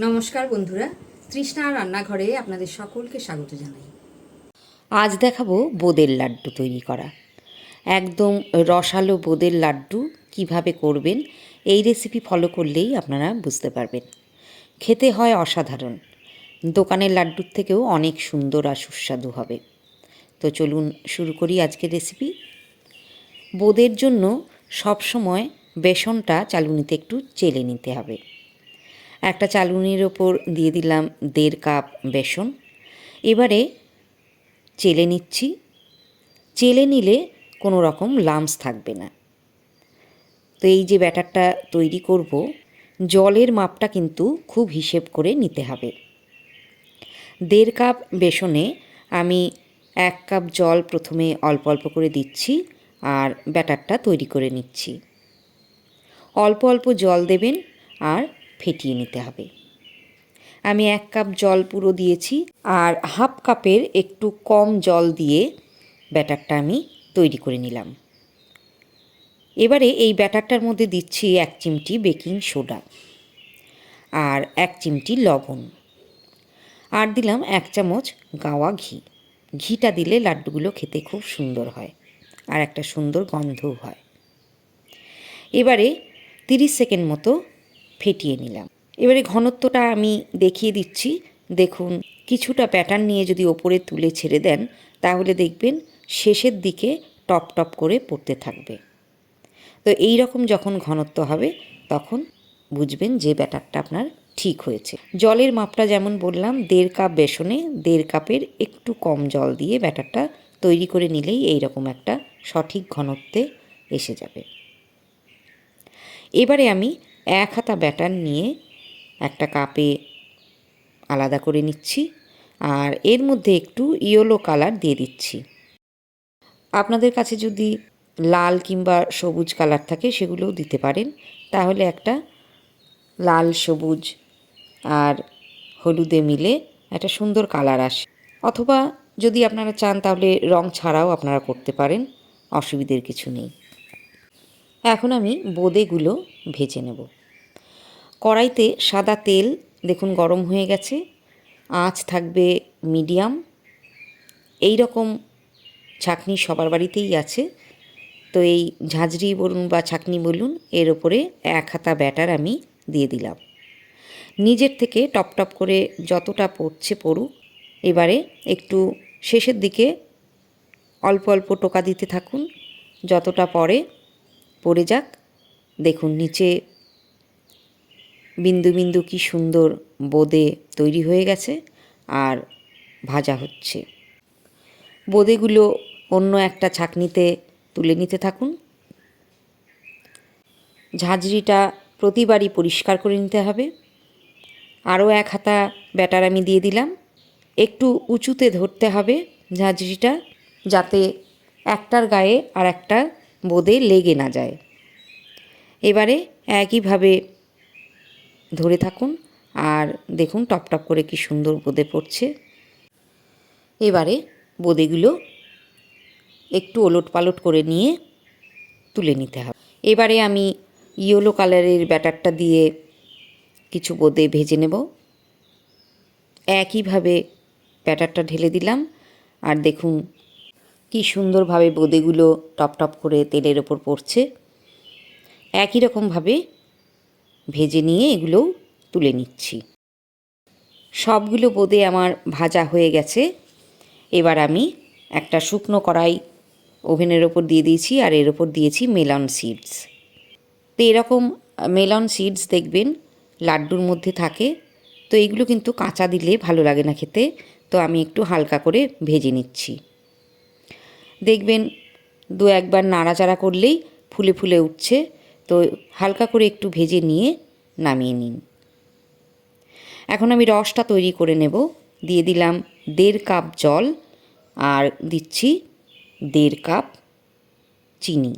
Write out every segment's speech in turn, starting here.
নমস্কার বন্ধুরা, তৃষ্ণা রান্নাঘরে আপনাদের সকলকে স্বাগত জানাই। আজ দেখাবো বোঁদের লাড্ডু তৈরি করা। একদম রসালো বোঁদের লাড্ডু কীভাবে করবেন, এই রেসিপি ফলো করলেই আপনারা বুঝতে পারবেন। খেতে হয় অসাধারণ। দোকানের লাড্ডুর থেকেও অনেক সুন্দর আর সুস্বাদু হবে। তো চলুন শুরু করি আজকের রেসিপি বোঁদের জন্য সবসময় বেসনটা চালুনিতে একটু চেলে নিতে হবে। একটা চালুনির ওপর দিয়ে দিলাম দেড় কাপ বেসন। এবারে চেলে নিচ্ছি। চেলে নিলে কোনো রকম লামস থাকবে না। তো এই যে ব্যাটারটা তৈরি করব, জলের মাপটা কিন্তু খুব হিসেব করে নিতে হবে। দেড় কাপ বেসনে আমি এক কাপ জল প্রথমে অল্প অল্প করে দিচ্ছি আর ব্যাটারটা তৈরি করে নিচ্ছি। অল্প অল্প জল দেবেন আর ফেটিয়ে নিতে হবে। আমি এক কাপ জল পুরো দিয়েছি আর হাফ কাপের একটু কম জল দিয়ে ব্যাটারটা আমি তৈরি করে নিলাম। এবারে এই ব্যাটারটার মধ্যে দিচ্ছি এক চিমটি বেকিং সোডা আর এক চিমটি লবণ। আর দিলাম এক চামচ গাওয়া ঘি। ঘিটা দিলে লাড্ডুগুলো খেতে খুব সুন্দর হয় আর একটা সুন্দর গন্ধও হয়। এবারে তিরিশ সেকেন্ড মতো ফেটিয়ে নিলাম। এবারে ঘনত্বটা আমি দেখিয়ে দিচ্ছি। দেখুন, কিছুটা প্যাটার্ন নিয়ে যদি ওপরে তুলে ছেড়ে দেন, তাহলে দেখবেন শেষের দিকে টপ টপ করে পড়তে থাকবে। তো এই রকম যখন ঘনত্ব হবে, তখন বুঝবেন যে ব্যাটারটা আপনার ঠিক হয়েছে। জলের মাপটা যেমন বললাম, দেড় কাপ বেসনে দেড় কাপের একটু কম জল দিয়ে ব্যাটারটা তৈরি করে নিলেই এই রকম একটা সঠিক ঘনত্বে এসে যাবে। এবারে আমি এক হাতা ব্যাটার নিয়ে একটা কাপে আলাদা করে নিচ্ছি আর এর মধ্যে একটু ইয়েলো কালার দিয়ে দিচ্ছি। আপনাদের কাছে যদি লাল কিংবা সবুজ কালার থাকে সেগুলোও দিতে পারেন। তাহলে একটা লাল, সবুজ আর হলুদে মিলে একটা সুন্দর কালার আসে। অথবা যদি আপনারা চান তাহলে রং ছাড়াও আপনারা করতে পারেন, অসুবিধের কিছু নেই। এখন আমি বোঁদেগুলো ভেজে নেব। কড়াইতে সাদা তেল, দেখুন গরম হয়ে গেছে, আঁচ থাকবে মিডিয়াম এই রকম ছাকনি সবার বাড়িতেই আছে, তো এই ঝাঁঝরি বলুন বা ছাকনি বলুন, এর ওপরে এক হাতা ব্যাটার আমি দিয়ে দিলাম। নিজের থেকে টপ টপ করে যতটা পড়ছে পড়ুক, এবারে একটু শেষের দিকে অল্প অল্প টোকা দিতে থাকুন, যতটা পরে পড়ে যাক, দেখুন নিচে বিন্দু বিন্দু কি সুন্দর বোঁদে তৈরি হয়ে গেছে আর ভাজা হচ্ছে। বোঁদেগুলো অন্য একটা ছাকনিতে তুলে নিতে থাকুন। ঝাঁঝরিটা প্রতিবারই পরিষ্কার করে নিতে হবে। আরও এক হাতা ব্যাটার আমি দিয়ে দিলাম। একটু উঁচুতে ধরতে হবে ঝাঁঝরিটা যাতে একটার গায়ে আর একটা বোঁদে লেগে না যায়। এবারে একইভাবে ধরে থাকুন আর দেখুন টপ টপ করে কি সুন্দর বোঁদে পড়ছে। এবারে বোঁদেগুলো একটু ওলট পালট করে নিয়ে তুলে নিতে হবে। এবারে আমি ইয়েলো কালারের ব্যাটারটা দিয়ে কিছু বোঁদে ভেজে নেব। একইভাবে ব্যাটারটা ঢেলে দিলাম আর দেখুন কি সুন্দরভাবে বোঁদেগুলো টপ টপ করে তেলের ওপর পড়ছে। একই রকমভাবে ভেজে নিয়ে এগুলোও তুলে নিচ্ছি। সবগুলো বোঁদে আমার ভাজা হয়ে গেছে। এবার আমি একটা শুকনো কড়াই ওভেনের ওপর দিয়ে দিয়েছি আর এর ওপর দিয়েছি মেলন সিডস। তো এরকম মেলন সিডস দেখবেন লাড্ডুর মধ্যে থাকে। তো এগুলো কিন্তু কাঁচা দিলে ভালো লাগে না খেতে। তো আমি একটু হালকা করে ভেজে নিচ্ছি। দেখবেন দু একবার নাড়াচাড়া করলেই ফুলে ফুলে উঠছে। তো হালকা করে একটু ভেজে নিয়ে নামিয়ে নিন। এখন আমি রসটা তৈরি করে নেব। দিয়ে দিলাম দেড় কাপ জল আর দিচ্ছি দেড় কাপ চিনি।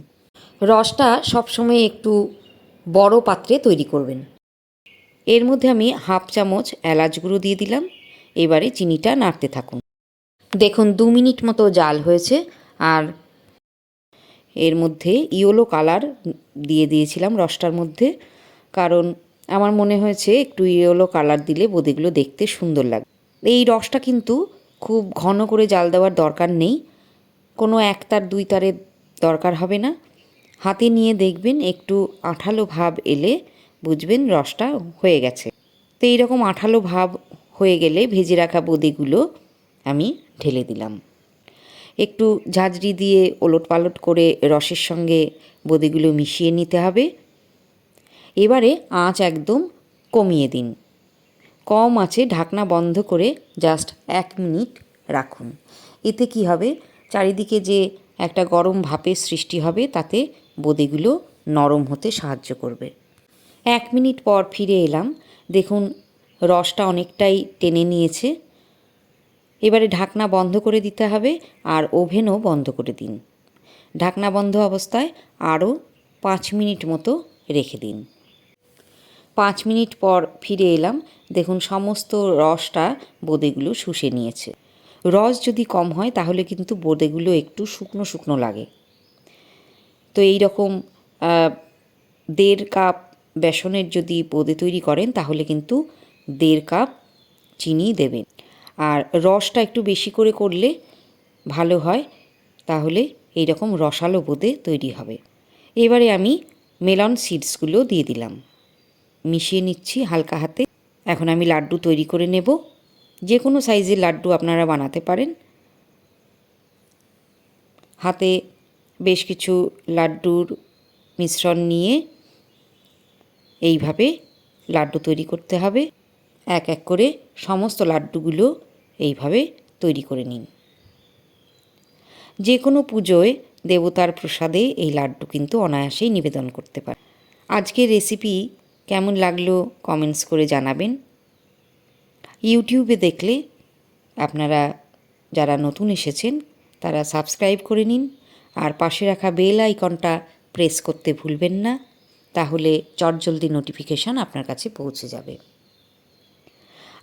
রসটা সবসময় একটু বড় পাত্রে তৈরি করবেন। এর মধ্যে আমি হাফ চামচ এলাচ গুঁড়ো দিয়ে দিলাম। এবারে চিনিটা নাড়তে থাকুন। দেখুন দু মিনিট মতো জাল হয়েছে আর এর মধ্যে ইয়েলো কালার দিয়ে দিয়েছিলাম রসটার মধ্যে। কারণ আমার মনে হয়েছে একটু ইয়েলো কালার দিলে বোঁদেগুলো দেখতে সুন্দর লাগে এই রসটা কিন্তু খুব ঘন করে জাল দেওয়ার দরকার নেই। কোনো এক তার দুই তারের দরকার হবে না। হাতে নিয়ে দেখবেন একটু আঠালো ভাব এলে বুঝবেন রসটা হয়ে গেছে। তো এইরকম আঠালো ভাব হয়ে গেলে ভেজে রাখা বোঁদেগুলো আমি ঢেলে দিলাম। একটু ঝাঁঝরি দিয়ে ওলট পালট করে রসের সঙ্গে বোঁদেগুলো মিশিয়ে নিতে হবে। এবারে আঁচ একদম কমিয়ে দিন। কম আছে ঢাকনা বন্ধ করে জাস্ট এক মিনিট রাখুন। এতে কি হবে? চারিদিকে যে একটা গরম ভাপের সৃষ্টি হবে, তাতে বোঁদেগুলো নরম হতে সাহায্য করবে। এক মিনিট পর ফিরে এলাম। দেখুন, রসটা অনেকটাই টেনে নিয়েছে। এবারে ঢাকনা বন্ধ করে দিতে হবে আর ওভেনও বন্ধ করে দিন। ঢাকনা বন্ধ অবস্থায় আরও পাঁচ মিনিট মতো রেখে দিন। পাঁচ মিনিট পর ফিরে এলাম। দেখুন সমস্ত রসটা বোঁদেগুলো শুষে নিয়েছে। রস যদি কম হয় তাহলে কিন্তু বোঁদেগুলো একটু শুকনো শুকনো লাগে। তো এই রকম দেড় কাপ বেসনের যদি বোঁদে তৈরি করেন তাহলে কিন্তু দেড় কাপ চিনি দেবেন। আর রসটা একটু বেশি করে করলে ভালো হয়, তাহলে এই রকম রসালো বোঁদে তৈরি হবে। এবারে আমি মেলন সিডসগুলো দিয়ে দিলাম। মিশিয়ে নিচ্ছি হালকা হাতে। এখন আমি লাড্ডু তৈরি করে নেব। যে কোনো সাইজের লাড্ডু আপনারা বানাতে পারেন। হাতে বেশ কিছু লাড্ডুর মিশ্রণ নিয়ে এইভাবে লাড্ডু তৈরি করতে হবে। এক এক করে সমস্ত লাড্ডুগুলো এইভাবে তৈরি করে নিন। যে কোনো পুজোয় দেবতার প্রসাদে এই লাড্ডু কিন্তু অনায়াসেই নিবেদন করতে পারে। আজকের রেসিপি কেমন লাগল কমেন্টস করে জানাবেন। ইউটিউবে দেখলে আপনারা যারা নতুন এসেছেন তারা সাবস্ক্রাইব করে নিন আর পাশে রাখা বেল আইকনটা প্রেস করতে ভুলবেন না, তাহলে চটজলদি নোটিফিকেশান আপনার কাছে পৌঁছে যাবে।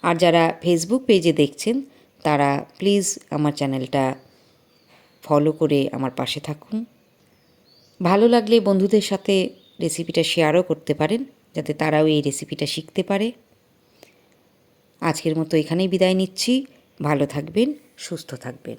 আর যারা ফেসবুক পেজে দেখছেন, তারা প্লিজ আমার চ্যানেলটা ফলো করে আমার পাশে থাকুন। ভালো লাগলে বন্ধুদের সাথে রেসিপিটা শেয়ারও করতে পারেন, যাতে তারাও এই রেসিপিটা শিখতে পারে। আজকের মতো এখানেই বিদায় নিচ্ছি। ভালো থাকবেন, সুস্থ থাকবেন।